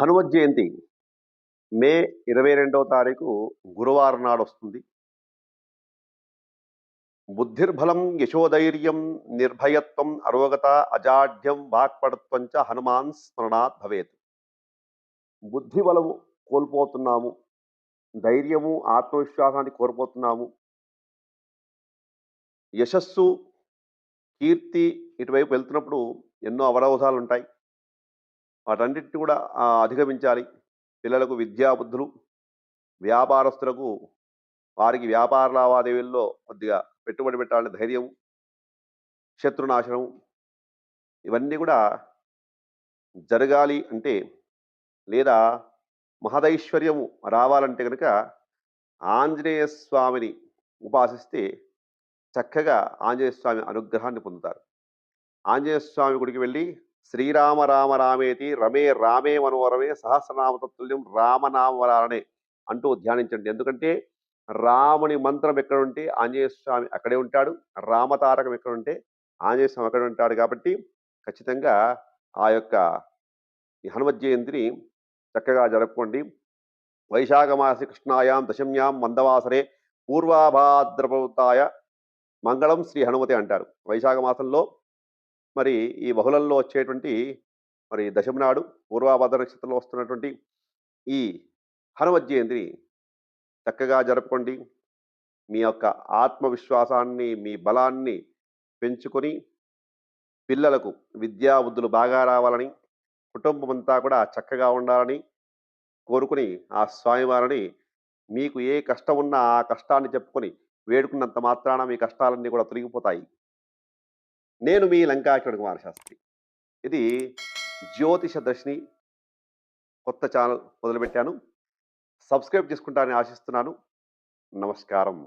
హనుమత్ జయంతి మే ఇరవై రెండవ తారీఖు గురువారం నాడు వస్తుంది. బుద్ధిర్బలం యశోధైర్యం నిర్భయత్వం అరోగత అజాడ్యం వాక్పడత్వం చ హనుమాన్ స్మరణాత్ భవేత్. బుద్ధి బలము కోల్పోతున్నాము. ధైర్యము ఆత్మవిశ్వాసాన్ని కోల్పోతున్నాము. యశస్సు కీర్తి ఇటువైపు వెళ్తున్నప్పుడు ఎన్నో అవరోధాలు ఉంటాయి. వాటన్నిటిని కూడా అధిగమించాలి. పిల్లలకు విద్యాబుద్ధులు వ్యాపారస్తులకు వారికి వ్యాపార లావాదేవీల్లో కొద్దిగా పెట్టుబడి పెట్టాలని ధైర్యం శత్రునాశనం ఇవన్నీ కూడా జరగాలి అంటే లేదా మహదైశ్వర్యము రావాలంటే కనుక ఆంజనేయ స్వామిని ఉపాసిస్తే చక్కగా ఆంజనేయ స్వామి అనుగ్రహాన్ని పొందుతారు. ఆంజనేయ స్వామి గుడికి వెళ్ళి శ్రీరామ రామ రామేతి రమే రామే మనోరమే సహస్రనామతత్తుల్యం రామనామవరాలనే అంటూ ధ్యానించండి. ఎందుకంటే రాముని మంత్రం ఎక్కడ ఉంటే ఆంజనేయ స్వామి అక్కడే ఉంటాడు రామతారకం ఎక్కడ ఉంటే ఆంజనేయ స్వామి అక్కడే ఉంటాడు కాబట్టి ఖచ్చితంగా ఆ యొక్క హనుమత్ జయంతిని చక్కగా జరుపుకోండి. వైశాఖ మాస కృష్ణాయాం దశమ్యాం మందవాసరే పూర్వాభాద్రపవతాయ మంగళం శ్రీ హనుమతి అంటారు. వైశాఖ మాసంలో మరి ఈ బహుళంలో వచ్చేటువంటి మరి దశమి నాడు పూర్వాభద్ర నక్షత్రంలో వస్తున్నటువంటి ఈ హనుమత్ జయంతిని చక్కగా జరుపుకోండి. మీ యొక్క ఆత్మవిశ్వాసాన్ని మీ బలాన్ని పెంచుకొని పిల్లలకు విద్యా బుద్ధులు బాగా రావాలని కుటుంబం అంతా కూడా చక్కగా ఉండాలని కోరుకుని ఆ స్వామివారిని మీకు ఏ కష్టం ఉన్నా ఆ కష్టాన్ని చెప్పుకొని వేడుకున్నంత మాత్రాన మీ కష్టాలన్నీ కూడా తొలగిపోతాయి. నేను మీ లంకాకిరణ్ కుమార్ శాస్త్రి ఇది జ్యోతిష దర్శిని కొత్త ఛానల్ మొదలుపెట్టాను. సబ్స్క్రైబ్ చేసుకుంటారని ఆశిస్తున్నాను. నమస్కారం.